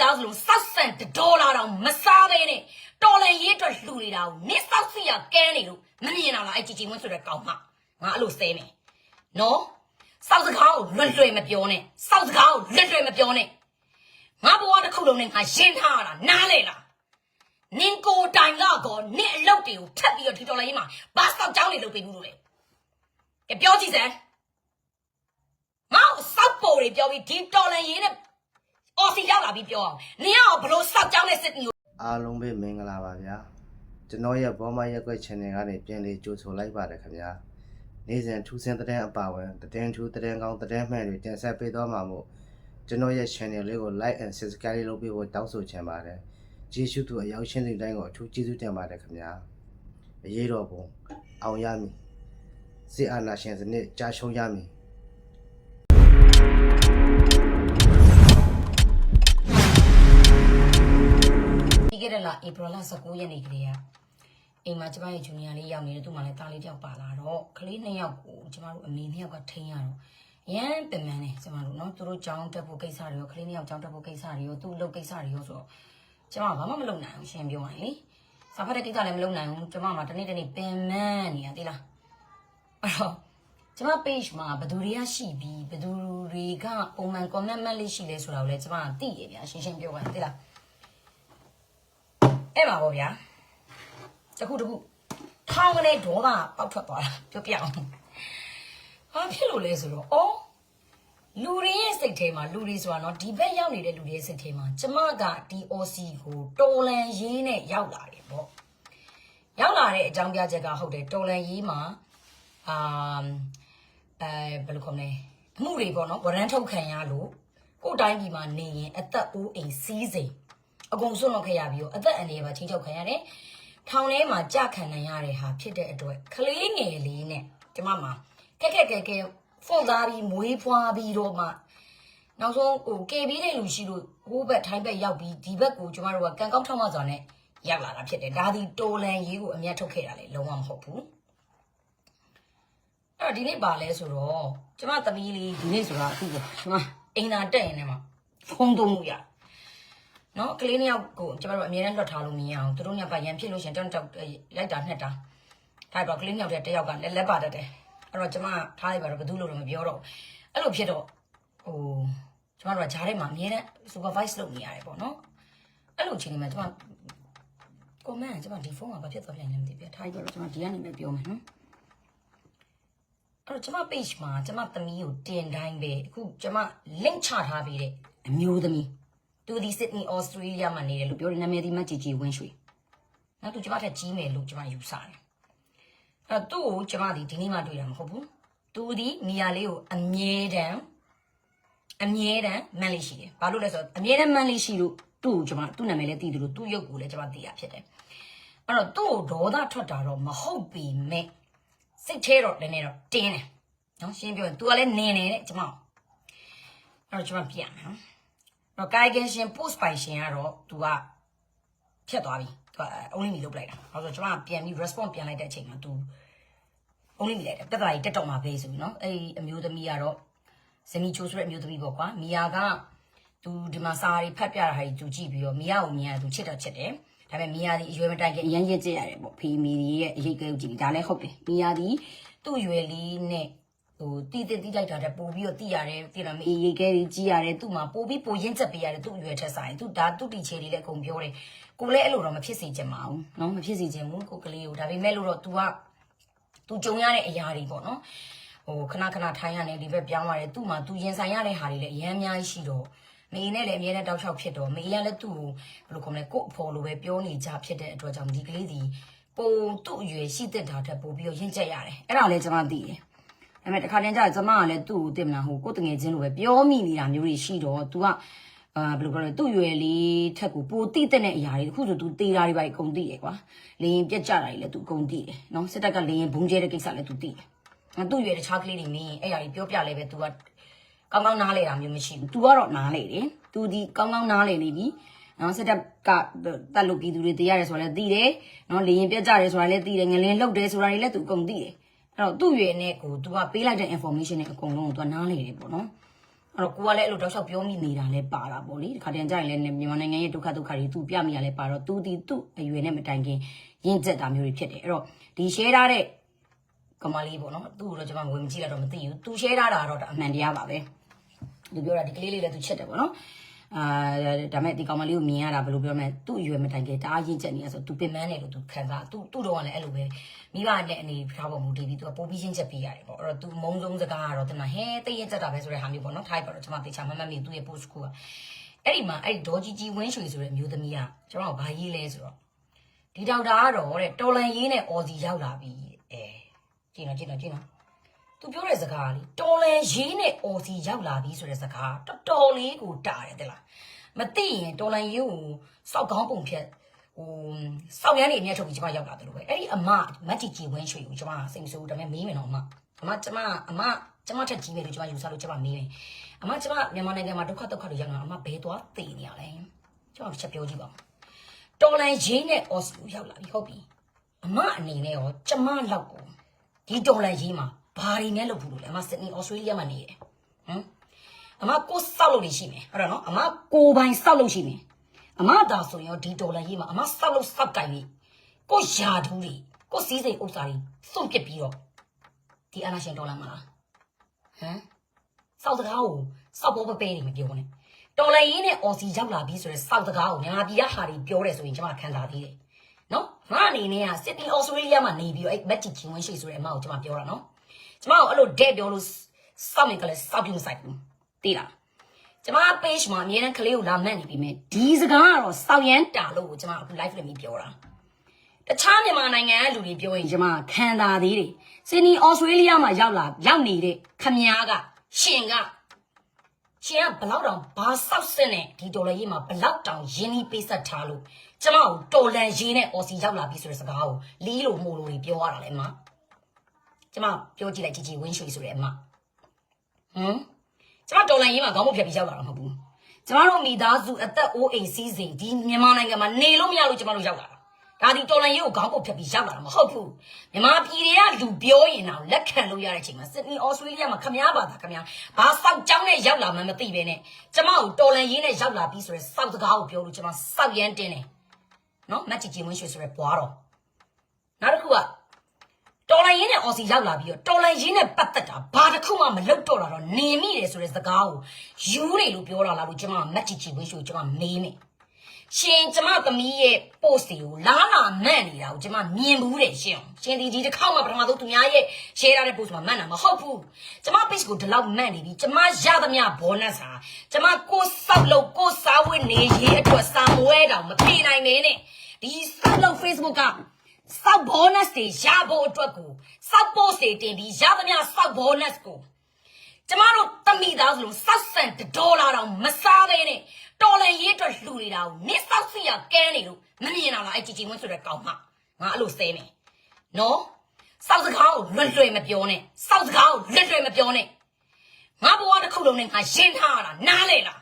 သားဆိုလို့စောက်ဆန်တစ်ဒေါ်လာတောင်မစားဘဲနဲ့တော်လန်ရေးအတွက်လှူနေတာကိုနစ်စောက်စီရကန်းနေလို့မမြင်တော့လားအဲ့ជីជីဝင်းဆိုတဲ့ကောင်မငါအဲ့လိုစဲမယ်နော်စောက်စကားကိုလွတ်လွယ်မပြောနဲ့စောက်စကားကိုလွတ်လွယ်မပြောနဲ့ငါဘဝတစ်ခုလုံးနဲ့ငါရှင်းထားရတာနားလေလားနင်ကိုတိုင်တော့ကောနင့်အလုပ်တွေကိုထပ်ပြီးတော့ဒီတော်လန်ရေးမှာဘာစောက်ကြောင်းနေလုပ်ပေးဘူးလို့လေကဲပြောကြည့်စမ်းငါ့ကိုစောက်ပေါ်တွေပြောပြီးဒီတော်လန်ရေးနဲ့ အော်စီရောက်လာပြီးပြောအောင်နင်ကဘလို့စောက်ကြောင်းနဲ့စစ်တီကိုအားလုံးပဲမင်္ဂလာပါဗျာကျွန်တော်ရဲ့ဘောမရက်ွက် channel ကနေပြန်လေးကြိုဆိုလိုက်ပါတယ်ခင်ဗျာနေ့စဉ်ထူးဆန်းတဲ့အပါဝင်သတင်းထူးသတင်းကောင်းသတင်းမှန်တွေတင်ဆက်ပေးသွားမှာမို့ကျွန်တော်ရဲ့ channel လေးကို like and subscribe လေးလုပ်ပေးဖို့တောင်းဆိုချင်ပါတယ်ကျေးဇူးတူအရောက်ရှင်းတဲ့တိုင်းကိုအထူးကျေးဇူးတင်ပါတယ်ခင်ဗျာအရေးတော်ပုံအောင်ရမည်စစ်အာဏာရှင်စနစ်ကြာရှုံးရမည် ပြီးခဲ့တဲ့လဧပြီလ19ရက်နေ့ကလေးကအိမ်မှာကျမရဲ့ဂျူနီယာလေးရောက်နေတယ်သူ့မှာလည်းတားလေးတယောက်ပါလာတော့ကလေးနှစ်ယောက်ကိုကျမတို့အမေနှစ်ယောက်ကထိန်းရတော့ရမ်းပင်ပန်းနေကျမတို့နော်သူတို့ကြောင်းတက်ဖို့ကိစ္စတွေရောကလေးနှစ်ယောက်ကြောင်းတက်ဖို့ကိစ္စတွေရောသူ့လုပ်ကိစ္စတွေရောဆိုတော့ကျမဘာမှမလုပ်နိုင်ဘူးရှင်ပြောရရင်လေစာဖတ်တဲ့ကိစ္စလည်းမလုပ်နိုင်ဘူးကျမမှာတနေ့တနေ့ပင်ပန်းနေရသေးလားအဲ့တော့ကျမ page မှာဘယ်သူတွေကရှိပြီးဘယ်သူတွေကပုံမှန် comment မှတ်လေးရှိလဲဆိုတာကိုလည်းကျမကသိရဗျာရှင်းရှင်းပြောရရင်သိလား အဲ့ပါဗောဗျာတခုတခုထောင်းကနေဒေါသပေါက်ထွက်သွားတာပြောပြအောင်ဘာဖြစ်လို့လဲဆိုတော့အော်လူတွေရဲ့စိတ်ထဲမှာလူတွေဆိုတာနော်ဒီဘက်ရောက်နေတဲ့လူတွေရဲ့စိတ်ထဲမှာကျမကဒီ OC ကိုတော်လန်ရေးနဲ့ရောက်လာတယ်ပေါ့ရောက်လာတဲ့အကြောင်းပြချက်ကဟုတ်တယ်တော်လန်ရေးမှာအာအဲဘယ်လိုခေါ်မလဲအမှုတွေပေါ့နော်ဝရမ်းထုတ်ခံရလို့ကိုယ်တိုင်းပြည်မှာနေရင်အသက်အိုးအိမ်စီးစိမ် အကုန်ဆွန့်လွတ်ခဲ့ရပြီးတော့အသက်အန္တရာယ်ပါချင်းချုပ်ခံရတယ်။ထောင်ထဲမှာကြခံနိုင်ရတဲ့ဟာဖြစ်တဲ့အတွက်ကလေးငယ်လေးနဲ့ကျမမှာခက်ခက်ခဲခဲဖွင့်သားပြီးမွေးဖွားပြီးတော့မှနောက်ဆုံးဟိုကေပြီးတဲ့လူရှိလို့ဟိုဘက်ထိုင်းဘက်ရောက်ပြီးဒီဘက်ကိုကျမတို့ကကန်ကောက်ထောက်မှစွာနဲ့ရောက်လာတာဖြစ်တယ်။ဒါဒီတိုလန်ရေးကိုအမျက်ထုတ်ခဲ့တာလေလုံးဝမဟုတ်ဘူး။အဲ့တော့ဒီနေ့ပါလဲဆိုတော့ကျမသမီးလေးဒီနေ့ဆိုတာအခုပဲကျမအိမ်သာတက်ရင်လည်းမဖုံးသုံးမှုရတယ် နော်ကလေးနှစ်ယောက်ကိုကျမတို့အမြဲတမ်းလွတ်ထားလို့မရအောင်သူတို့ညကရန်ဖြစ်လို့ရှရင်တောင်းတောက်ရိုက်တာနှစ်တာဒါတော့ကလေးနှစ်ယောက်တည်းတစ်ယောက်ကလက်လက်ပါတတ်တယ်အဲ့တော့ကျမထားလိုက်ပါတော့ဘယ်သူလို့တော့မပြောတော့ဘူးအဲ့လိုဖြစ်တော့ဟိုကျမတို့ကဂျားထဲမှာအမြဲတမ်း supervise လုပ်နေရတယ်ပေါ့နော်အဲ့လိုအချိန်တွေမှာကျမ comment ကျမဒီဖုန်းကဘာဖြစ်သွားပြန်လဲမသိဘူးထားလိုက်ပါတော့ကျမဒီကနေပဲပြောမယ်နော်အဲ့တော့ကျမ page မှာကျမသမီးကိုတင်တိုင်းပဲအခုကျမ link ချထားပေးတဲ့အမျိုးသမီး သူဒီ Sydney Australia မှာနေတယ်လို့ပြောတယ်နာမည်ဒီမကြည်ကြည်ဝင်းရွှေနောက်သူကျမထက်ကြီးမယ်လို့ကျမယူဆတယ်အဲ့တော့သူ့ကိုကျမဒီဒီနေ့မှတွေ့တာမဟုတ်ဘူးသူဒီမိယာလေးကိုအမြဲတမ်းအမြဲတမ်းမန်လေးရှိတယ်ဘာလို့လဲဆိုတော့အမြဲတမ်းမန်လေးရှိလို့သူ့ကိုကျမသူ့နာမည်လည်းသိတယ်လို့သူ့ရုပ်ကိုလည်းကျမသိရဖြစ်တယ်အဲ့တော့သူ့ကိုဒေါသထွက်တာတော့မဟုတ်ပေမဲ့စိတ်ထဲတော့လည်းနေတော့တင်းတယ်နော်ရှင်းပြောရင် तू ကလည်းနင်းနေတဲ့ကျမအဲ့တော့ကျမပြန်မယ်နော် တော့ကာယကင်ရှင် post ပိုင်ရှင်ကတော့ तू ကဖြတ်သွားပြီ तू က only me လုပ်လိုက်တာ။ဘာလို့လဲဆိုတော့ကျွန်မပြန်ပြီး response ပြန်လိုက်တဲ့အချိန်မှာ तू only me လိုက်တယ်တက်တာကြီးတက်တော့မှာပဲဆိုပြီးနော်အဲ့ဒီအမျိုးသမီးကတော့ဇမီချိုးဆိုတဲ့အမျိုးသမီးပေါ့ကွာမီယာက तू ဒီမှာစာရီဖတ်ပြတာဟာကြီး तू ကြည့်ပြီးတော့မီယာကိုမြင်ရ तू ချစ်တော့ချစ်တယ်ဒါပေမဲ့မီယာဒီအရွယ်မတိုင်ခင်အရင်ရင့်ကြည့်ရတယ်ပေါ့ဖေးမီရဲ့အရေးကလေးကိုကြည့်ပြီးဒါလည်းဟုတ်တယ်မီယာဒီသူ့အရွယ်လေးနဲ့ ဟိုတီတင်တီးလိုက်တာတဲ့ပို့ပြီးတော့တီးရတယ်တီးတော့မအေးရေခဲကြီးကြီးရတယ်သူ့မှာပို့ပြီးပိုရင်းချက်ပေးရတယ်သူ့အရွယ်ထက်ဆိုင်သူဒါသူ့တီချေလေးလည်းအကုန်ပြောတယ်ကိုလည်းအဲ့လိုတော့မဖြစ်စေချင်ပါဘူးနော်မဖြစ်စေချင်ဘူးကိုကလေးကိုဒါပေမဲ့လို့တော့ तू က तू ကြုံရတဲ့အရာတွေပေါ့နော်ဟိုခဏခဏထိုင်ရတယ်ဒီဘက်ပြောင်းရတယ်သူ့မှာ तू ရင်ဆိုင်ရတဲ့ဟာတွေလည်းအများအများကြီးရှိတော့မင်းနဲ့လည်းအမြဲတမ်းတောက်လျှောက်ဖြစ်တော့မင်းကလည်းသူ့ကိုဘယ်လိုခေါ်မလဲကို့အဖေလိုပဲပြောနေကြဖြစ်တဲ့အတွက်ကြောင့်ဒီကလေးစီပုံသူ့အရွယ်ရှိတဲ့တာတက်ပို့ပြီးတော့ရင့်ကျက်ရတယ်အဲ့ဒါလည်းကျွန်မသိတယ် ဒါပေမဲ့တစ်ခါတည်းကျတော့ကျမကလည်းသူ့ကိုတင်မလားဟိုကိုယ်တငယ်ချင်းလိုပဲပြောမိနေတာမျိုးတွေရှိတော့ तू ကအာဘယ်လိုပြောလဲသူ့ရွယ်လေးထက်ကိုပိုတိတက်တဲ့အရာတွေတခုဆို तू တေးတာတွေပါအကုန်သိတယ်ကွာလေရင်ပြက်ကြတာတွေလည်း तू အကုန်သိတယ်နော်စစ်တပ်ကလေရင်ဘုံကျဲတဲ့ကိစ္စလည်း तू သိတယ်ငါသူ့ရွယ်တခြားကလေးတွေမင်းအဲ့အရာတွေပြောပြလဲပဲ तू ကကောင်းကောင်းနားလေတာမျိုးမရှိဘူး तू ကတော့နားလေတယ် तू ဒီကောင်းကောင်းနားလေနေပြီနော်စစ်တပ်ကတက်လို့ပြည်သူတွေတရားရဲဆိုတာလည်းသိတယ်နော်လေရင်ပြက်ကြတယ်ဆိုတာလည်းသိတယ်ငလင်းလှုပ်တယ်ဆိုတာတွေလည်း तू အကုန်သိတယ် အဲ့တော့သူ့ရွယ်နဲ့ကို तू ကပေးလိုက်တဲ့ information တွေအကုန်လုံးကို तू နားလေတယ်ပေါ့နော်အဲ့အဲ့တော့ကိုကလည်းအဲ့လိုတောက်လျှောက်ပြောမိနေတာလည်းပါတာပေါ့လေဒီခါတည်းကျရင်လည်းမြန်မာနိုင်ငံရဲ့ဒုက္ခဒုက္ခတွေသူပြမိရလဲပါတော့သူဒီသူ့အရွယ်နဲ့မတိုင်ခင်ရင့်ကျက်တာမျိုးတွေဖြစ်တယ်အဲ့တော့ဒီ share ထားတဲ့ကမလေးပေါ့နော်သူ့ကိုတော့ကျွန်မဝင်မကြည့်ရတော့မသိဘူးသူ share ထားတာတော့ဒါအမှန်တရားပါပဲသူပြောတာဒီကလေးလေးလည်းသူချစ်တယ်ပေါ့နော် အာဒါမဲ့ဒီကောင်မလေးကိုမြင်ရတာဘယ်လိုပြောမလဲသူ့အရွယ်မတိုင်ခင်တအားရင့်ကျက်နေရဆိုသူပင်ပန်းတယ်လို့သူခံစားသူ့သူ့တော့ကလည်းအဲ့လိုပဲမိဘနဲ့အနေထားပေါ်မူတည်ပြီးသူကပိုးပြီးချင်းချက်ပေးရတယ်ပေါ့အဲ့တော့သူမုံဆုံးစကားကတော့တမဟဲတိတ်ရင့်ကျက်တာပဲဆိုတဲ့ဟာမျိုးပေါ့နော်ထားပါတော့ကျွန်မတေချာမမတ်မိသူ့ရဲ့ post ကိုကအဲ့ဒီမှာအဲ့ဒီဒေါ်ကြီးကြီးဝင်းရွှေဆိုတဲ့အမျိုးသမီးကကျွန်တော်ကဘာရေးလဲဆိုတော့ဒီဒေါက်တာကတော့တဲ့တော်လန်ရေးနဲ့အော်စီရောက်လာပြီအဲကြည့်နော်ကြည့်နော်ကြည့်နော် သူပြောတဲ့စကားလေတော်လန်ရေးနဲ့အော်စီရောက်လာပြီဆိုတဲ့စကားတော်တော်လေးကိုတာတယ်တဲ့လားမသိရင်တော်လန်ရေးကိုစောက်ကောင်းပုံဖြတ်ဟိုစောက်ရမ်းနေအမြတ်ထုတ်ပြီးကျမရောက်လာတယ်လို့ပဲအဲ့ဒီအမမတ်တီကြီးဝင်းရွှေကိုကျမစိတ်မဆိုးဒါပေမဲ့မေးမယ်တော့အမအမကျမအမကျမထက်ကြီးမယ်လို့ကျမယူဆလို့ကျမမေးတယ်အမကျမမြန်မာနိုင်ငံမှာဒုက္ခဒုက္ခတွေရောက်လာအမဘယ်သွားသိနေရလဲကျမချက်ပြောကြည့်ပါဦးတော်လန်ရေးနဲ့အော်စီကိုရောက်လာပြီဟုတ်ပြီအမအနေနဲ့ရောကျမလောက်ကိုဒီတော်လန်ရေးမှာ ဘာတွေနဲ့လုပ်ဘူးလို့လဲအမစစ်နီဩစတြေးလျမှာနေတယ်ဟမ်အမကိုစောက်လို့နေရှိမယ်ဟုတ်တယ်နော်အမကိုပိုင်စောက်လို့ရှိမယ်အမဒါဆိုရင်ရောဒီတော်လန်ရေးမှာအမစောက်လို့စောက်ကင်ပြီးကိုယာထူးတွေကိုစီးစိမ်ဥစ္စာတွေစွန့်ပစ်ပြီးတော့ဒီအနာရှင်တော်လန်မလားဟမ်စောက်စကားကိုစောက်ပေါ်ပပဲနေမပြောနဲ့တော်လန်ရေးနဲ့အော်စီရောက်လာပြီဆိုတော့စောက်စကားကိုမြန်မာပြည်ကဟာတွေပြောတယ်ဆိုရင်ကျွန်မခံစားသေးတယ်နော်ငါအနေနဲ့ကစစ်တီအော်စတြေးလျမှာနေပြီးတော့အဲ့မက်တီချင်းဝင်ရှိဆိုတဲ့အမကိုကျွန်မပြောတာနော် ကျွန်မကိုအဲ့လိုဒဲပြောလို့စောက်မြင်ကလေးစောက်ပြမဆိုင်ဘူးသိလားကျွန်မ page မှာအများနဲ့ကလေးကိုလာမှတ်နေပြီမဲ့ဒီစကားကတော့စောက်ရမ်းတာလို့ကျွန်မအခု live နဲ့ပြီးပြောတာတခြားမြန်မာနိုင်ငံကလူတွေပြောရင်ကျွန်မခံတာသေးတယ်စင်နီအော်စတြေးလျမှာရောက်လာရောက်နေတဲ့ခမည်းကရှင်ကရှင်ကဘလောက်တောင်ဘာဆောက်စစ်နဲ့ဒီဒေါ်လာရေးမှာဘလောက်တောင်ရင်းနှီးပေးဆက်ထားလို့ကျမကိုတော်လန်ရေးနဲ့အော်စီရောက်လာပြီဆိုတဲ့စကားကိုလီးလို့မို့လို့တွေပြောရတာလေအမ ကျမပြောကြည့်လိုက်ជីជីဝင်းရွှေဆိုတဲ့အမဟမ်ကျမတော်လန်ရေးမှာခေါင်းမဖြတ်ပြီးရောက်လာတာမဟုတ်ဘူးကျမတို့မိသားစုအသက်အိုးအိမ်စီးစိမ်ဒီမြန်မာနိုင်ငံမှာနေလို့မရလို့ကျမတို့ရောက်လာတာဒါဒီတော်လန်ရေးကိုခေါင်းပုတ်ဖြတ်ပြီးရောက်လာတာမဟုတ်ဘူးမြန်မာပြည်တွေကလူပြောရင်တော့လက်ခံလို့ရတဲ့အချိန်မှာစစ်နီအော်စတြေးလျမှာခမားပါတာခမားဘာစောက်ကြောင်းနဲ့ရောက်လာမှမသိပဲနဲ့ကျမကိုတော်လန်ရေးနဲ့ရောက်လာပြီဆိုရဲစောက်စကားကိုပြောလို့ကျမစောက်ရမ်းတင်းတယ်နော်မတ်ချီချီမွန်းရွှေဆိုရဲပွားတော့နောက်တစ်ခုက တော်လန်ရင်းနဲ့အော်စီရောက်လာပြီးတော့တော်လန်ရင်းနဲ့ပတ်သက်တာဘာတစ်ခုမှမလုပ်တော့တာတော့နေမိတယ်ဆိုတဲ့စကားကိုယူနေလို့ပြောတာလားလို့ကျွန်မမတ်ချီချီဝင်းရှိကိုကျွန်မမေးမယ်ရှင်ကျမသမီးရဲ့ post တွေကိုလာလာမန့်နေတာကိုကျမမြင်ဘူးတယ်ရှင်ရှင်ဒီဒီတစ်ခေါက်မှပထမဆုံးသူများရဲ့ share ရတဲ့ post မှာမန့်တာမဟုတ်ဘူးကျမ page ကိုဒီလောက်မန့်နေပြီကျမရသမျှ bonus ဟာကျမကိုစောက်လို့ကိုစားဝတ်နေရေးအတွက်စာမွဲတောင်မပြေနိုင်နေနဲ့ဒီစောက်လို့ Facebook က စောက် bonus တွေရဖို့အတွက်ကိုစောက် post တွေတင်ပြီးရသမျှစောက် bonus ကိုကျမတို့တမိသားစုလုံးစောက်ဆန်တစ်ဒေါ်လာတောင်မစားဘဲနဲ့တော်လန်ရေးအတွက်လှူနေတာကိုနစ်စောက်စီရကန်းနေလို့မမြင်တော့လားအဲ့ជីជីဝင်းဆိုတဲ့ကောင်မငါအဲ့လိုစဲမယ်နော်စောက်စကားကိုလွတ်လွယ်မပြောနဲ့စောက်စကားကိုလွတ်လွယ်မပြောနဲ့ငါဘဝတစ်ခုလုံးနဲ့ငါရှင်းထားရတာနားလေလား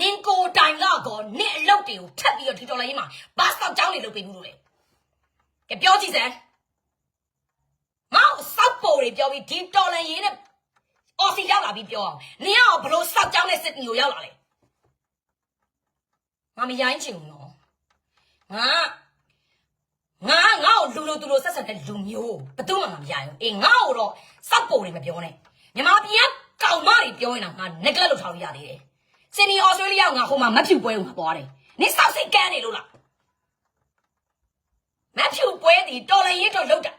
နင်ကိုတိုင်လောက်ကောနင့်အလုပ်တွေကိုထပ်ပြီးတော့ဒီတော်လန်ရေးမှာဘာစောက်ကြောင်းနေလုပ်ပေးဘူးလို့လေ ကဲပြောကြည့်စမ်းငါ့ကိုစောက်ပေါ်တွေပြောပြီးဒီတော်လန်ရေးနဲ့အော်စီရောက်လာပြီးပြောအောင်နင်ကဘလို့စောက်ကြောင်းတဲ့စစ်တီကိုရောက်လာလေငါမရိုင်းချင်ဘူးနော်ငါငါငါ့ကိုလူလူသူလူဆက်ဆက်တဲ့လူမျိုးဘယ်သူမှမမရိုင်းဘူးအေးငါ့ကိုတော့စောက်ပေါ်တွေမပြောနဲ့မြမပြည်ကကောင်မတွေပြောရင်တော့ငါ neglect လုပ်ထားလို့ရသေးတယ်စင်နီအော်စတြေးလျကငါဟိုမှာမဖြူပွဲကိုငါပွားတယ်နင်စောက်စိတ်ကန်းနေလို့လား မဖြူပွဲတီတော်လည်းရတော့လောက်တာ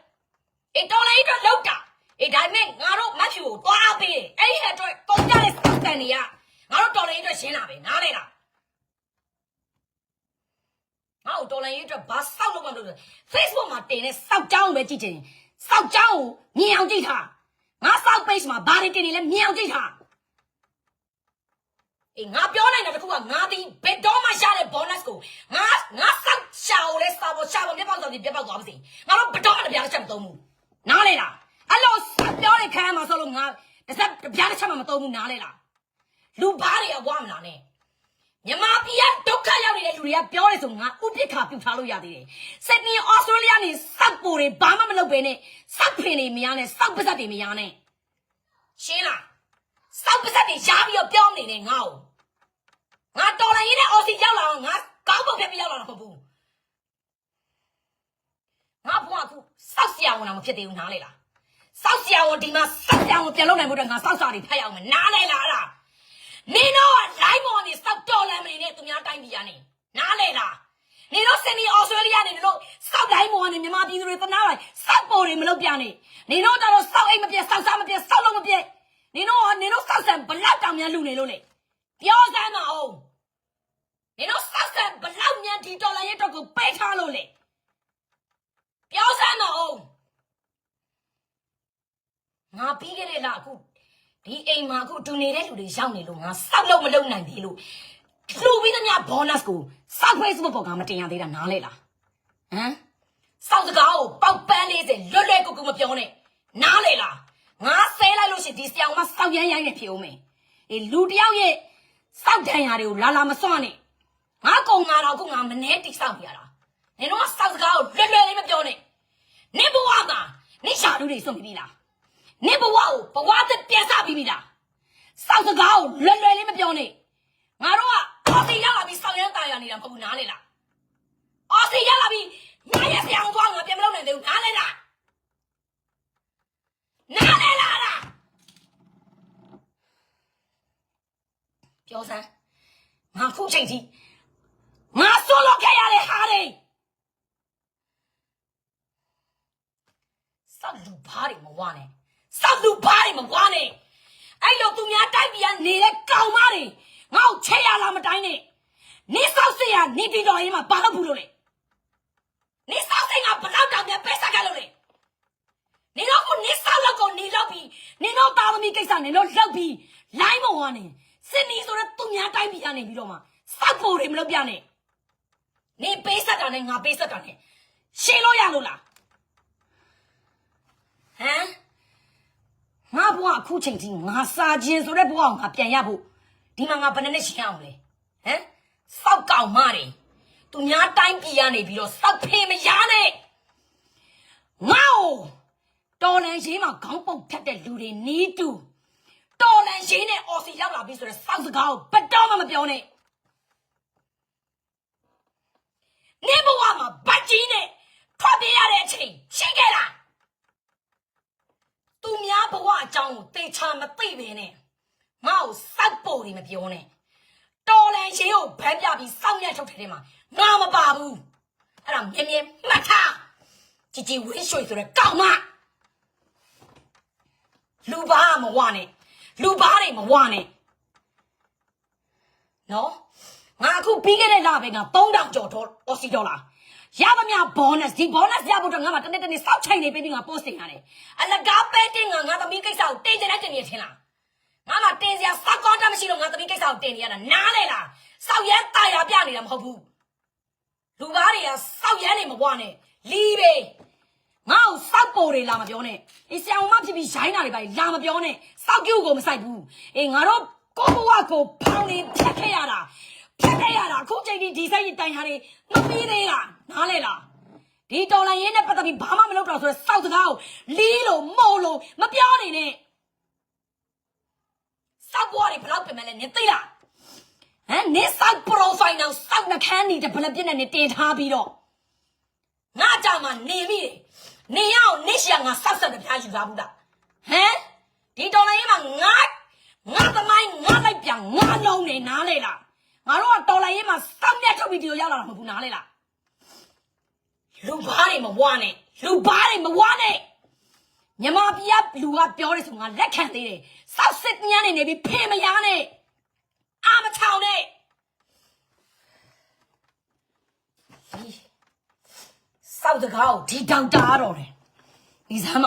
အေးတော်လည်းရတော့လောက်တာအေးဒါပေမဲ့ငါတို့မဖြူကိုသွားပေးတယ်အဲ့ဒီအတွက်ကုန်ကြတဲ့စကန်တွေကငါတို့တော်လည်းရတော့ရှင်းတာပဲနားလေလားငါတို့တော်လည်းရတော့ဘာစောက်လို့မလုပ်ဘူး Facebook မှာတင်တဲ့စောက်ကြောင်းကိုပဲကြည့်ချင်စောက်ကြောင်းကိုမြင်အောင်ကြည့်ထားငါစောက် page မှာဘာတွေတင်နေလဲမြင်အောင်ကြည့်ထားအေးငါပြောနိုင်တာတခုကငါဒီဘယ်တော့မှရတဲ့ bonus ကိုငါငါစောက်ရှာကိုလဲစာပေါ်ရှာပေါ်ပြတ်ပေါက်တော့ဒီပြတ်ပေါက်သွားပါစေငါတို့ဘယ်တော့မှတပြားတစ်ချက်မသုံးဘူးနားလေလားအဲ့လိုဆက်ပြောနေခံရမှာဆိုလို့ငါတစ်ဆက်တပြားတစ်ချက်မှမ သုံးဘူးနားလေလားလူဘာတွေကဝါမလားနဲ့မြမပြည်ကဒုက္ခရောက်နေတဲ့လူတွေကပြောတယ်ဆိုငါဥပိ္ပခာပြုထားလို့ရသေးတယ်။စစ်နီအော်စတြေးလျနေစောက်ပိုတွေဘာမှမလုပ်ဘဲနဲ့စောက်ဖင်တွေမရနဲ့စောက်ပါဇက်တွေမရနဲ့ရှင်းလားစောက်ပါစက်တွေရှားပြီးတော့ပြောနေနေငါ့ကိုငါတော်လိုက်ရင်းနဲ့အော်စီရောက်လာအောင်ငါကောင်းပုံဖြတ်ပြီးရောက်လာတာမဟုတ်ဘူးငါဘွားအခုစောက်ဆရာဝန်တော့မဖြစ်သေးဘူးနားလေလား စောက်ဆရာဝန်ဒီမှာစောက်ဆရာဝန်ပြန်လုပ်နိုင်ဖို့အတွက်ငါစောက်စာတွေဖတ်ရအောင်မယ်နားလေလားအဲ့ဒါနင်တို့ကလိုင်းမော်နေစောက်တော်လမ်းမနေနဲ့သူများတိုင်းပြည်ကနေနားလေလားနေတော့စင်ဒီအော်စတြေးလျနေတို့စောက်တိုင်းမော်ကနေမြန်မာပြည်သူတွေသနာလိုက်စောက်ပေါ်တွေမလုပ်ပြနဲ့နေတော့တော့စောက်အိမ်မပြတ်စောက်စားမပြတ်စောက်လုံးမပြတ်နေတော့နေတော့စောက်ဆန်ဘလောက်တောင်များလူနေလို့လေပြောစမ်းမအောင်နေတော့စောက်ဆန်ဘလောက်မြန်ဒီတော်လမ်းရဲ့တော့ကိုပေးထားလို့လေပြောစမ်းမအောင် ငါပြီးခဲ့တဲ့လအခုဒီအိမ်မှာအခုတူနေတဲ့လူတွေရောက်နေလို့ငါစောက်လို့မလုပ်နိုင်သေးလို့လူပြီးသမျှ bonus ကိုစောက် Facebook ပေါ်ကမတင်ရသေးတာနားလဲလားဟမ်စောက်စကားကိုပေါက်ပန်းလေးစလွတ်လွတ်ကူကူမပြောနဲ့နားလဲလားငါဆဲလိုက်လို့ရှရင်ဒီဆရာမစောက်ရမ်းရိုင်းနဲ့ဖြစ်အောင်မယ်အေးလူတယောက်ရဲ့စောက်တန်ရာတွေကိုလာလာမစွန့်နဲ့ငါကုံလာတော့ခုငါမနေတိစောက်ပြရတာနင်တို့ကစောက်စကားကိုလွတ်လွတ်လေးမပြောနဲ့နင်ဘဝကနင်ရှာလူတွေစွန့်ပြီးပြီလား နင့်ဘဝကိုဘဝသက်ပြန်စပြီးပြီလားစောက်စကားကိုလွယ်လွယ်လေးမပြောနဲ့ငါတို့ကအော်စီရလာပြီးဆောင်ရမ်းတာရနေတာမဟုတ်ဘူးနားလေလားအော်စီရလာပြီးငါရဲ့ဆရာကိုတော့ငါပြန်မလုပ်နိုင်သေးဘူးနားလေလားနားလေလားလားပြောစမ်းငါခုချိန်ကြီးငါဆိုလို့ခဲ့ရတဲ့ဟာတွေစက်လူဘာတွေမဝနဲ့ စောက်လူဘားတွေမကွာနဲ့အဲ့လိုသူများတိုက်ပြည်ကနေတဲ့ကောင်မတွေငါ့ကိုချဲရလာမတိုင်းနဲ့နေစောက်စရာနေတီတော်ရင်မှာဘာလို့ဘူးလို့လဲနေစောက်စိတ်ကဘလောက်တောင်ပြန်ပဲဆက်ကလို့လဲနေတော့ကိုနေစောက်လောက်ကိုနေလောက်ပြီးနေတော့တာသမီကိစ္စနေတော့လောက်ပြီးလိုင်းမဝါနေစစ်နီဆိုတော့သူများတိုက်ပြည်ကနေပြီးတော့မှစောက်ဖို့တွေမလုပ်ပြနဲ့နေပေးဆက်တာနဲ့ငါပေးဆက်တာနဲ့ရှင်းလို့ရလို့လားဟမ် ငါဘဝအခုချိန်ကြီးငါစာခြင်းဆိုတဲ့ဘဝကိုငါပြန်ရဖို့ဒီမှာငါဘယ်နဲ့နဲ့ရှင်းအောင်လဲဟမ်စောက်ကောင်မတွေသူများတိုင်းပြည်ကနေပြီးတော့စောက်ဖေးမရနဲ့ငါ့ကိုတော်လန်ရေးမှာခေါင်းပုတ်ဖြတ်တဲ့လူတွေနီးတူတော်လန်ရေးနဲ့အော်စီရောက်လာပြီဆိုတော့စောက်စကားကိုဘတ်တော့မှမပြောနဲ့နေဘဝမှာဗတ်ကြီးနဲ့ထွက်ပြေးရတဲ့အချိန်ရှိခဲ့လား သူများဘဝအကြောင်းကိုတေချာမသိပဲနဲ့ငါ့ကိုစောက်ပေါ်နေမပြောနဲ့တော်လန်ရှင်ကိုဗန်းပြပြီးစောင့်ရထုတ်တယ်ထဲမှာငါမပါဘူးအဲ့ဒါမြဲမြဲမှတ်ထားជីជីဝင်းရွှေဆိုတဲ့ကောင်မလူဘာမဝနဲ့လူဘာတွေမဝနဲ့နော်ငါအခုပြီးခဲ့တဲ့လပဲငါ3000ကျော်တော့အော်စီဒေါ်လာ ရပါမြ bonus ဒီ bonus ရဖို့တော့ငါမှတနေ့တနေ့စောက်ချိန်နေပြီးငါ post တင်ရတယ်အလကားပဲတင်ငါငါသမီးကိစ္စကိုတင်ချင်တဲ့တင်နေထင်လားငါမှတင်စရာစောက်ကောင်းတမရှိလို့ငါသမီးကိစ္စကိုတင်နေရတာနားလေလားစောက်ရမ်းတာယာပြနေတာမဟုတ်ဘူးလူကားတွေကစောက်ရမ်းနေမဘွားနဲ့လီးပဲငါ့ကိုစောက်ပေါ်တွေလာမပြောနဲ့အေးဆရာမဖြစ်ပြီးရိုင်းတာတွေပါလာမပြောနဲ့စောက်ကျုပ်ကိုမဆိုင်ဘူးအေးငါတို့ကိုဘဝကိုဖောင်းနေဖြတ်ခဲ့ရတာ ဖြတ်ခဲ့ရတာအခုချိန်ဒီဒီဆိုင်တိုင်ဟာတွေမပြီးသေးလားနားလေလားဒီတော်လိုင်းရင်းနဲ့ပတ်သက်ပြီးဘာမှမလုပ်တော့ဆိုတော့စောက်စကားကိုလီးလို့မို့လို့မပြောနေနဲ့စောက်ဘွားတွေဘလောက်ပြင်မဲ့လဲနင်သိလားဟမ်နင်စောက်ပရိုဖိုင်အောင်စောက်နှခမ်းနေတဲ့ဘလပြစ်နဲ့နင်တင်ထားပြီးတော့ငါကြောင့်မှနေမိတယ်နေရအောင်နေရှာငါဆောက်ဆက်တပြားယူလာဘူးလားဟမ်ဒီတော်လိုင်းရေးမှာငါငါသမိုင်းငါလိုက်ပြန်ငါလုံးနေနားလေလား ငါတို့ကတော်လိုင်းရေးမှာစောက်မြတ်ထုတ်ပြီးဒီလိုရောက်လာတာမဟုတ်ဘူးနားလေလားလူဘာတွေမဝါနဲ့လူဘာတွေမဝါနဲ့မြမပြည်ကလူကပြောတယ်ဆိုငါလက်ခံသေးတယ်စောက်စစ်ညမ်းနေနေပြီးဖေမရနဲ့အာမချောင်နဲ့စောက်တကားကိုဒီတောင်တားတော့တယ်ဒီစမ်းမ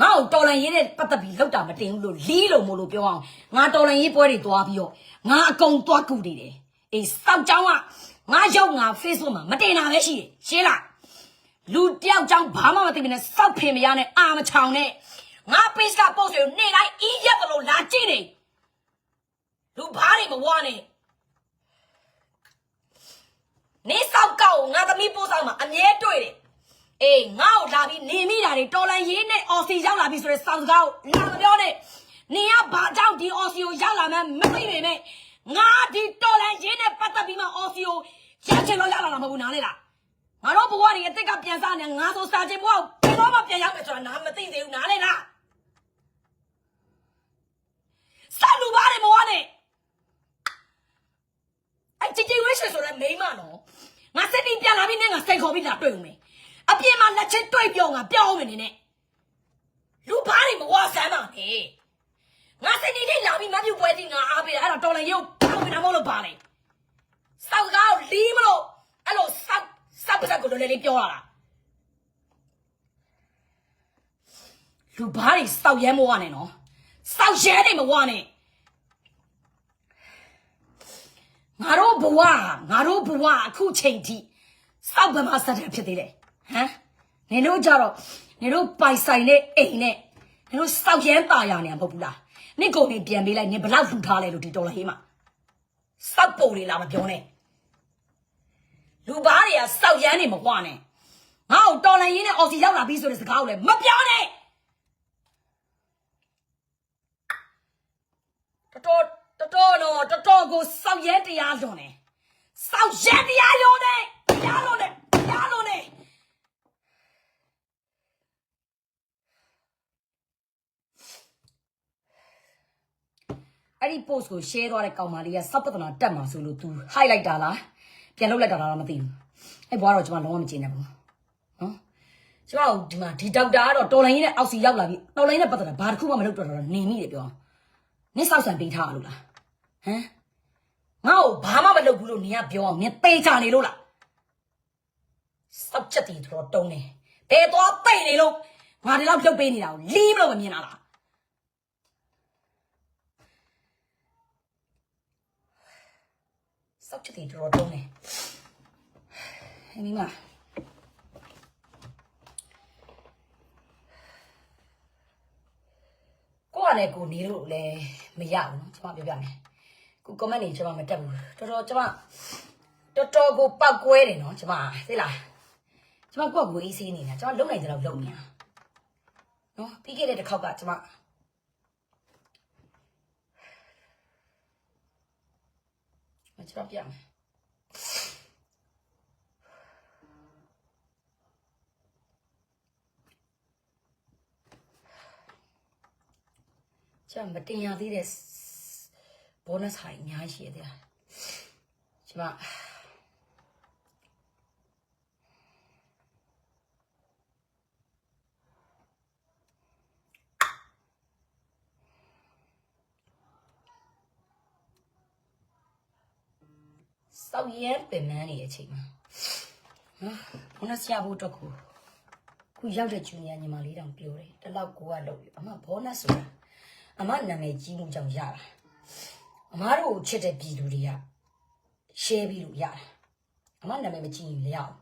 ငါ့ကိုတော်လန်ရေးတဲ့ပတ်သက်ပြီးလောက်တာမတင်ဘူးလို့လီးလို့မလို့ပြောအောင်ငါတော်လန်ရေးပွဲတွေသွားပြီးတော့ငါအကုန်သွားကူနေတယ်အေးစောက်ချောင်းကငါရောက်ငါ Facebook မှာမတင်တာပဲရှိတယ်ရှင်းလားလူတယောက်ကြောင့်ဘာမှမသိမနဲ့စောက်ဖင်မရနဲ့အာမချောင်နဲ့ငါ page က post တွေနေတိုင်းအီးရက်လို့လာကြည့်နေလူဘာတွေမဝါနဲ့နေစောက်ကောက်ငါသမီးပို့ဆောင်မှာအမြဲတွေ့တယ် အေးငါ့ကိုလာပြီးနေမိတာတွေတော်လန်ရေးနဲ့အော်စီရောက်လာပြီဆိုတဲ့စောက်စကားကိုလာမပြောနဲ့နင်ကဘာကြောင့်ဒီအော်စီကိုရောက်လာမှန်းမသိပေမဲ့ငါဒီတော်လန်ရင်းနဲ့ပတ်သက်ပြီးမှအော်စီကိုရောက်ချင်လို့ရောက်လာတာမဟုတ်ဘူးနားလေလားငါတို့ဘဝတွေအစ်စ်ကပြန်စားနေငါဆိုစာချင်ဘဝကိုဘယ်တော့မှပြန်ရောက်မယ်ဆိုတာနားမသိသေးဘူးနားလေလားစာလူပါတယ်မဝနဲ့အဲ့ချစ်ချစ်ဝဲရှယ်ဆိုတဲ့မိန်းမနော်ငါစက်တီပြန်လာပြီးနဲ့ငါစိတ်ခေါ်ပြီးလာတွေ့ဦးမယ် အပြင်မှာလက်ချက်တွေ့ပြောငါပြောင်းမယ်နေနဲ့လူဘာတွေမဝဆမ်းပါနဲ့ငါစက်တီလေးလာပြီးမပြူပွဲတီငါအားပေးတာအဲ့တော့တော်လည်းရုပ်တောင်းနေတာမဟုတ်လို့ပါလေစောက်ကားကိုလီးမလို့အဲ့လိုစောက်စောက်ပါစက်ကိုလိုလေးလေးပြောလာတာလူဘာတွေစောက်ရဲမဝနဲ့နော်စောက်ရဲတွေမဝနဲ့ငါတို့ဘဝငါတို့ဘဝအခုချိန်ထိစောက်ဗမာစတဲ့ဖြစ်သေးတယ် ဟမ်နင်တို့ကြတော့နင်တို့ပိုင်ဆိုင်တဲ့အိမ်နဲ့နင်တို့စောက်ရမ်းตาရနေမှာမဟုတ်ဘူးလားနင့်ကုန်နေပြန်ပေးလိုက်နင်ဘလောက်လှူထားလဲလို့ဒီတော်လာဟေးမှာစောက်ပုံလေးလာမပြောနဲ့လူဘာတွေကစောက်ရမ်းနေမကွာနဲ့ငါ့ကိုတော်လန်ရင်းနဲ့အော်စီရောက်လာပြီဆိုတဲ့စကားကိုလည်းမပြောနဲ့တော်တော်တော်တော်တော်တော်ကိုစောက်ရဲတရားလွန်နေစောက်ရဲတရားလွန်နေတရားလွန်နေတရားလွန်နေ အဲ့ဒီ post ကို share သွားတဲ့ကောင်မလေးကစောက်ပတနာတက်မှာဆိုလို့ तू highlight တာလားပြန်လုပ်လိုက်တာလားတော့မသိဘူးအဲ့ဘွားတော့ကျွန်မလုံးဝမကျင်နေဘူးနော်ကျွန်တော်ဒီမှာဒီဒေါက်တာကတော့တော်လိုင်းနဲ့အောက်စီရောက်လာပြီတော်လိုင်းနဲ့ပတ်သက်တာဘာတစ်ခုမှမလုပ်တော့တော့နေမိတယ်ပြောနစ်ဆောက်ဆန်ပေးထားလို့လားဟမ်ငါ့ကိုဘာမှမလုပ်ဘူးလို့နင်ကပြောအောင်နင်ပေချနေလို့လားစောက်ချက်တီတော့တုံးနေဘယ်တော့ပိတ်နေလို့ငါဒီလောက်ပြုတ်ပေးနေတာကိုလီးမလို့မမြင်တာလား စောက်ချက်တီတော်တော်တုံးနေဟဲ့မိမကိုကလည်းကိုနေလို့လည်းမရဘူးနော်ကျွန်မပြောပြမယ်ကို comment တွေကျွန်မမတက်ဘူးတော်တော်ကျွန်မတော်တော်ကိုပောက်ကွဲတယ်နော်ကျွန်မသိလားကျွန်မကိုကကိုအေးဆေးနေတာကျွန်မလုံနိုင်တယ်လို့လုံနေတာနော်ပြီးခဲ့တဲ့တစ်ခေါက်ကကျွန်မ မကျွန်မပြမယ်ကျွန်မမတင်ရသေးတဲ့ bonus ဟာအများကြီးရှိတယ်ကျွန်မ စောက်ရဲပင်မန်းနေတဲ့အချိန်မှာနော်ဘုန်းဆရာဖို့အတွက်ကိုခုရောက်တဲ့ဂျူနီယာညီမလေးတောင်ပြောတယ်တလောက်ကိုကလုပ်ပြီအမဘောနတ်ဆိုတာအမနာမည်ကြီးမှုကြောင့်ရတာအမားတို့ကိုချစ်တဲ့ပြည်သူတွေက share ပြီးလို့ရတာအမနာမည်မကြီးရင်မရအောင်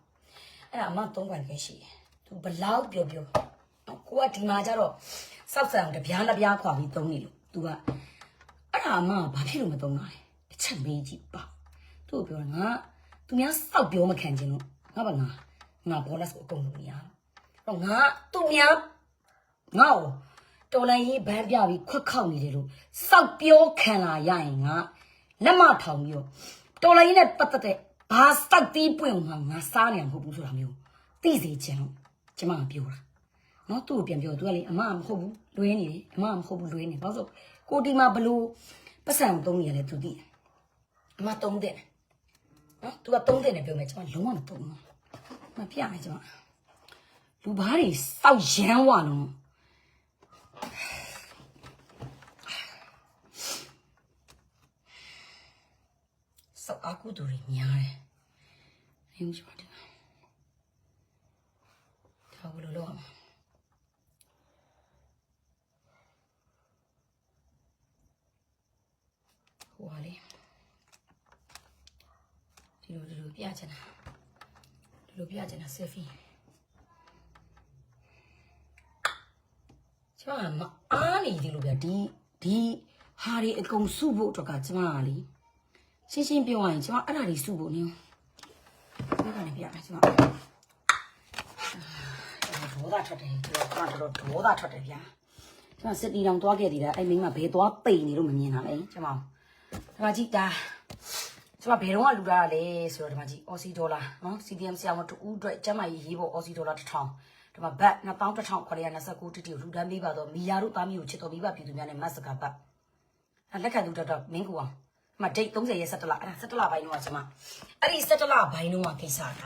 အဲ့ဒါအမသုံးခွင့်ပဲရှိတယ်သူဘလောက်ပြောပြောနော်ကိုကဒီမှာကျတော့စောက်ဆံတပြားတစ်ပြားခွာပြီးသုံးနေလို့ तू ကအဲ့ဒါအမဘာဖြစ်လို့မသုံးတာလဲတစ်ချက်မေးကြည့်ပါ သူ့ကိုပြောတာငါသူများစောက်ပြောမခံချင်လို့ငါဘာငါငါဘောနတ်ကိုအကုန်လုပ်နေရတော့ငါသူများငါ့ကိုတော်လိုင်းရေးဘန်းပြပြီးခွက်ခောက်နေတယ်လို့စောက်ပြောခံလာရရင်ငါလက်မထောင်ပြီးတော့တော်လိုင်းနဲ့ပတ်သက်တဲ့ဘာစောက်တီးပွင့်မှာငါစားနေမှာမဟုတ်ဘူးဆိုတာမျိုးသိစေချင်လို့ကျမကပြောတာနော်သူ့ကိုပြန်ပြောသူကလေအမမဟုတ်ဘူးလွဲနေတယ်အမမဟုတ်ဘူးလွဲနေဘာလို့ဆိုကိုတီမှာဘလို့ပတ်စံကိုသုံးနေရတယ်သူသိတယ်အမသုံးတယ် နော်သူကသုံးတယ်နဲ့ပြောမယ်ကျမလုံးဝမသုံးဘူးမပြမယ်ကျမလူဘာတွေစောက်ရမ်းဝလုံးစောက်အကူတူတွေများတယ်။အင်းချောတယ်။ဒါဘယ်လိုလုပ်အောင်ဟိုပါလေ ဒီလိုဒီလိုပြချင်တာဒီလိုပြချင်တာဆယ်ဖီကျမမအားနေဒီလိုပြဒီဒီဟာဒီအကုန်စုဖို့အတွက်ကကျမကလေရှင်းရှင်းပြောရရင်ကျွန်မအဲ့ဒါတွေစုဖို့နေဒီကနေပြမယ်ကျွန်မဒေါသထွက်တယ်ကျွန်တော်ကတော့ဒေါသထွက်တယ်ဗျာကျမစစ်တီတောင်သွားခဲ့သေးတယ်အဲ့မိန်းမဘယ်သွားပိန်နေလို့မမြင်တာလဲကျမဒီမှာကြည့်ဒါ ကျမဘယ်တော့မှလူလာတာလဲဆိုတော့ဒီမှာကြည့် Aussie dollar နော် CDM ဆရာမတူဦးအတွက်ကျမရေးရေးပေါ့ Aussie dollar 1000ဒီမှာဘတ်1929တတိယလူဒန်းပေးပါတော့မိယာတို့သားမျိုးကိုချစ်တော်မိဘပြည်သူများနဲ့မတ်စကာဘတ်လက်ခံသူဒေါက်တာမင်းကိုအောင်မဒိတ်30ရက်17လအဲ့ဒါ17လပိုင်းတော့ကျွန်မအဲ့ဒီ17လပိုင်းတော့ကိစ္စက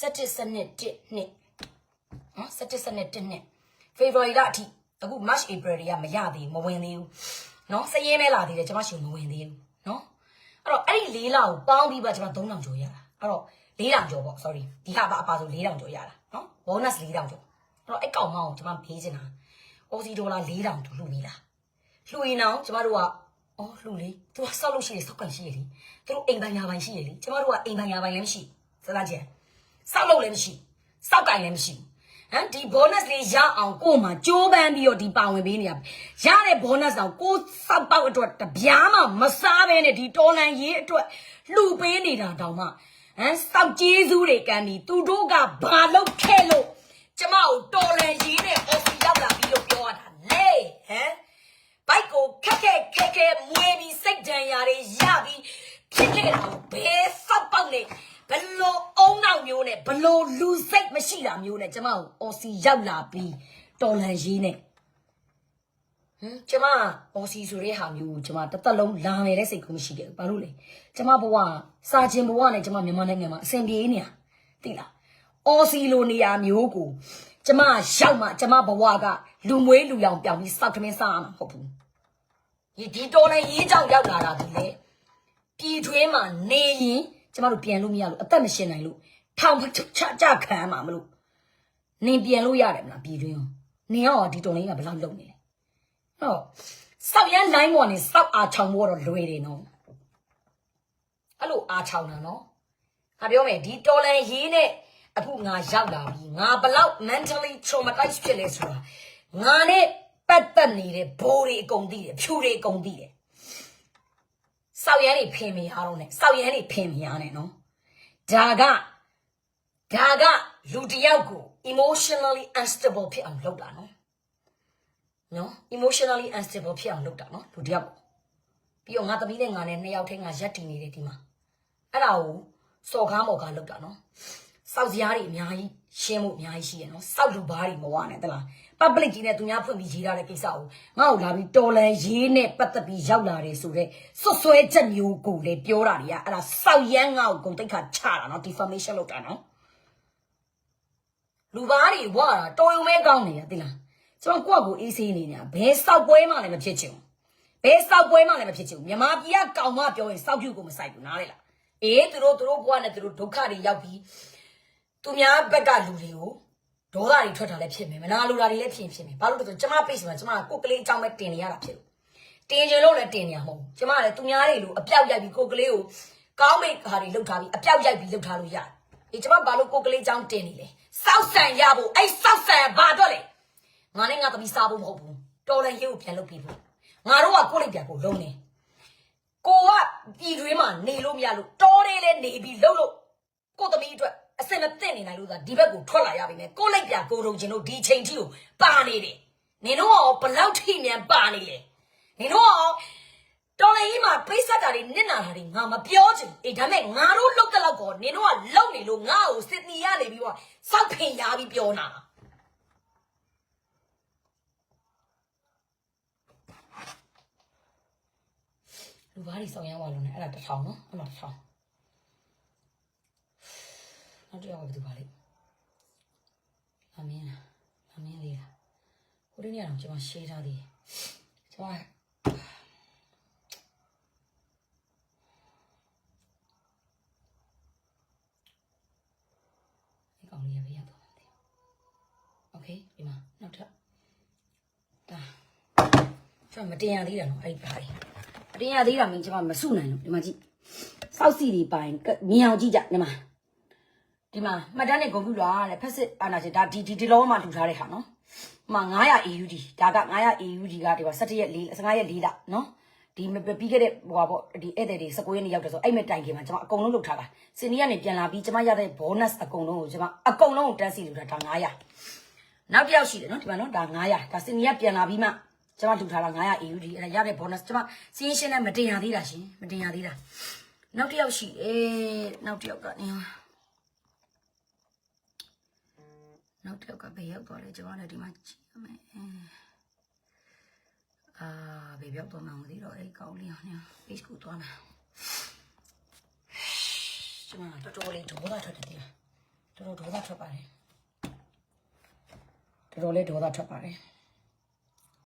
17စနစ်1နှစ်နော်17စနစ်1နှစ် February လအထိအခု March April တွေကမရသေးဘူးမဝင်သေးဘူးနော်စည်ရင်းမဲလာသေးတယ်ကျွန်မရှိမဝင်သေးဘူးနော် အဲ့တော့အဲ့ဒီ၄လောက်ပေါင်းပြီးပါကျွန်မ3000ကျော်ရတာအဲ့တော့4000ကျော်ပေါ့ sorry ဒီဟာပါအပါဆို4000ကျော်ရတာနော် bonus 4000ကျော်အဲ့တော့အဲ့ကောင်မောင်းကိုကျွန်မဖေးချင်တာ Aussie dollar 4000တူလှူမိလားလှူရင်တော့ကျွန်မတို့ကအော်လှူလေသူကဆောက်လို့ရှိရင်ဆောက်ကန်ရှိရလေသူတို့အိမ်ပိုင်ယာပိုင်ရှိရလေကျွန်မတို့ကအိမ်ပိုင်ယာပိုင်လည်းမရှိစလားကျန်ဆောက်လို့လည်းမရှိဆောက်ကန်လည်းမရှိဘူး ဟမ်ဒီ bonus လေးရအောင်ကို့မှာကြိုးပမ်းပြီးတော့ဒီပါဝင်ပေးနေရရတဲ့ bonus တော့ကိုယ်စောက်ပေါက်အတွက်တပြားမှမစားဘဲနဲ့ဒီတော်လန်ရေးအတွက်လှူပေးနေတာတောင်မှဟမ်စောက်ကျေးဇူးတွေကမ်းပြီးသူတို့ကဘာလုပ်ခဲ့လို့ကျမကိုတော်လန်ရေးနဲ့ office ရောက်လာပြီးလို့ပြောရတာလေဟမ်ဘိုက်ကိုခက်ခက်ခက်ခက်မွေးပြီးစိတ်ဒဏ်ရာတွေရပြီးဖြစ်ခဲ့တာကိုဘယ်ဆောက်ပေါက်နေ ဘလို့အုံနောက်မျိုးနဲ့ဘလို့လူစိတ်မရှိတာမျိုးနဲ့ကျမကိုအော်စီရောက်လာပြီးတော်လန်ရေးနဲ့ဟမ်ကျမအော်စီဆိုတဲ့ဟာမျိုးကိုကျမတစ်သက်လုံးလာနေတဲ့စိတ်ကူမရှိခဲ့ဘူးဘာလို့လဲကျမဘဝစာချင်းဘဝနဲ့ကျမမြန်မာနိုင်ငံမှာအဆင်ပြေနေရသိလားအော်စီလိုနေရာမျိုးကိုကျမရောက်မှကျမဘဝကလူမွေးလူရောင်ပြောင်ပြီးစောက်ထမင်းစားရမှာမဟုတ်ဘူးဒီဒီတော်နဲ့ရေးကြောင်ရောက်လာတာဒီလေပြည်ထွေးမှာနေရင် ကျမတို့ပြန်လို့မရလို့အသက်မရှင်နိုင်လို့ထောင်ချကြခံမှာမလို့နင်ပြန်လို့ရတယ်မလားပြည်ထွေးရောနင်ရောဒီတော်လေးကဘယ်လောက်လုံနေလဲဟောစောက်ရမ်းလိုင်းပေါ်နေစောက်အားချောင်ဖို့တော့လွယ်တယ်နော်အဲ့လိုအားချောင်တာနော်ငါပြောမယ်ဒီတော်လန်ရေးနဲ့အခုငါရောက်လာပြီငါဘလောက် mentally traumatized ဖြစ်လဲဆိုတာငါနဲ့ပတ်သက်နေတဲ့ဘိုးတွေအကုန်သိတယ်ဖြူတွေအကုန်သိတယ် စောက်ရမ်းတွေဖင်မရတော့နဲ့စောက်ရမ်းတွေဖင်မရနဲ့နော်ဒါကဒါကလူတစ်ယောက်ကို emotionally unstable ဖြစ်အောင်လုပ်တာနော်နော် emotionally unstable ဖြစ်အောင်လုပ်တာနော်လူတစ်ယောက်ကိုပြီးတော့ငါသမီးနဲ့ငါနဲ့နှစ်ယောက်ထဲငါရက်တည်နေတယ်ဒီမှာအဲ့ဒါကိုစော်ကားမော်ကားလုပ်တာနော်စောက်စရာတွေအများကြီးရှင်းမှုအများကြီးရှိရနော်စောက်လူဘားတွေမဝနဲ့တလား public ကြီးနဲ့သူများဖွင့်ပြီးရေးထားတဲ့ကိစ္စကိုငါ့ကိုလာပြီးတော်လန်ရေးနဲ့ပတ်သက်ပြီးရောက်လာတယ်ဆိုတော့ဆွတ်ဆွဲချက်မျိုးကိုလေပြောတာတွေကအဲ့ဒါစောက်ရမ်းငါ့ကိုဂုံတိတ်ခါချတာနော် defamation လုပ်တာနော်လူဘာတွေဝါတာတော်ရုံမဲကောင်းနေရသိလားကျွန်တော်ကိုယ့်ကိုအေးဆေးနေနေတာဘယ်စောက်ပွဲမှလည်းမဖြစ်ချင်ဘူးဘယ်စောက်ပွဲမှလည်းမဖြစ်ချင်ဘူးမြန်မာပြည်ကကောင်မပြောရင်စောက်ပြူကိုမဆိုင်ဘူးနားလေလားအေးသူတို့သူတို့ဘဝနဲ့သူတို့ဒုက္ခတွေရောက်ပြီးသူများဘက်ကလူတွေကို ဒေါသတွေထွက်တာလည်းဖြစ်မယ်မနာလိုတာတွေလည်းဖြစ်ဖြစ်မယ်ဘာလို့လဲဆိုတော့ကျွန်မပိတ်စီမှာကျွန်မကိုယ်ကလေးအကြောင်းပဲတင်နေရတာဖြစ်လို့တင်ကြလို့လည်းတင်နေရမဟုတ်ဘူးကျွန်မလည်းသူများတွေလိုအပြောက်ရိုက်ပြီးကိုယ်ကလေးကိုကောင်းမိတ်ဟာတွေလှုပ်ထားပြီးအပြောက်ရိုက်ပြီးလှုပ်ထားလို့ရတယ်အေးကျွန်မဘာလို့ကိုယ်ကလေးအကြောင်းတင်နေလဲစောက်ဆန်ရဖို့အဲ့စောက်ဆန်ဘာတော့လဲငါနဲ့ငါသမီးစားဖို့မဟုတ်ဘူးတော်လည်းရေးကိုပြန်လုပ်ပြီးဖို့ငါတို့ကကိုယ့်လိုက်ပြန်ကိုလုံးနေကိုကပြည်တွင်းမှာနေလို့မရလို့တော်တယ်လဲနေပြီးလှုပ်လို့ကိုယ့်သမီးအတွက် အစင်မသိနေနိုင်လို့သာဒီဘက်ကိုထွက်လာရပြီမယ်ကိုယ့်လိုက်ပြန်ကိုရုံချင်လို့ဒီချိန်ထိကိုပါနေတယ်နင်တို့ကဘလောက်ထိမြန်ပါနေလဲနင်တို့ကတော်လည်းကြီးမှာပိတ်ဆက်တာတွေနစ်နာတာတွေငါမပြောချင်အေးဒါမဲ့ငါတို့လောက်တဲ့လောက်ကောနင်တို့ကလောက်နေလို့ငါ့ကိုစစ်တီရနေပြီးတော့စောက်ဖင်ရပြီးပြောနာလူဘာတွေဆောင်ရမ်းသွားလို့ねအဲ့ဒါတစ်ထောင်နော်အဲ့မှာတစ်ထောင် နောက်တစ်ယောက်ကဘယ်သူပါလိမ့်။မမင်းလား။မမင်းလေးလား။ဟိုတနေ့ကတော့ကျွန်မရှင်းထားသေးတယ်။ကျွန်မကောင်လေးရပေးရတော့တယ်။ Okay ဒီမှာနောက်ထပ်ဒါကျွန်မတင်ရသေးတာနော်အဲ့ဒါလေး။တင်ရသေးတာမင်းကျွန်မမစုနိုင်လို့ဒီမှာကြည့်။စောက်စီတွေပိုင်မြင်အောင်ကြည့်ကြဒီမှာ။ ဒီမှာမှတ်တမ်းနဲ့ကွန်ပျူတာတဲ့ဖက်စစ်အာနာရှင်ဒါဒီဒီဒီလောမှာထူထားတဲ့ဟာနော်ဒီမှာ900 AUD ဒါက900 AUD ကဒီမှာ17ရက်4 15ရက်4လနော်ဒီပြီးခဲ့တဲ့ဟိုပါပေါ့ဒီဧည့်သည်တွေ19ရက်နေ့ရောက်တယ်ဆိုအဲ့မဲ့တိုင်ခင်မှာကျွန်မအကုန်လုံးလုပ်ထားတာစင်နီကနေပြန်လာပြီးကျွန်မရတဲ့ bonus အကုန်လုံးကိုကျွန်မအကုန်လုံးကိုတက်စီလို့တာဒါ900နောက်တစ်ယောက်ရှိတယ်နော်ဒီမှာနော်ဒါ900ဒါစင်နီကပြန်လာပြီးမှကျမတူထားတာ900 AUD အဲ့ဒါရတဲ့ bonus ကျမစီးရင်ရှင်းနဲ့မတင်ရသေးတာရှင်မတင်ရသေးတာနောက်တစ်ယောက်ရှိအေးနောက်တစ်ယောက်ကနေ နောက်တစ်ယောက်ကဘယ်ရောက်သွားလဲကျမလည်းဒီမှာကြည့်ရမယ်အာဘယ်ရောက်သွားမှမသိတော့အဲ့ကောင်းလေးအောင်ည page ကိုသွားမယ်ကျမတော်တော်လေးဒေါသထွက်တယ်တော်တော်ဒေါသထွက်ပါတယ်တော်တော်လေးဒေါသထွက်ပါတယ်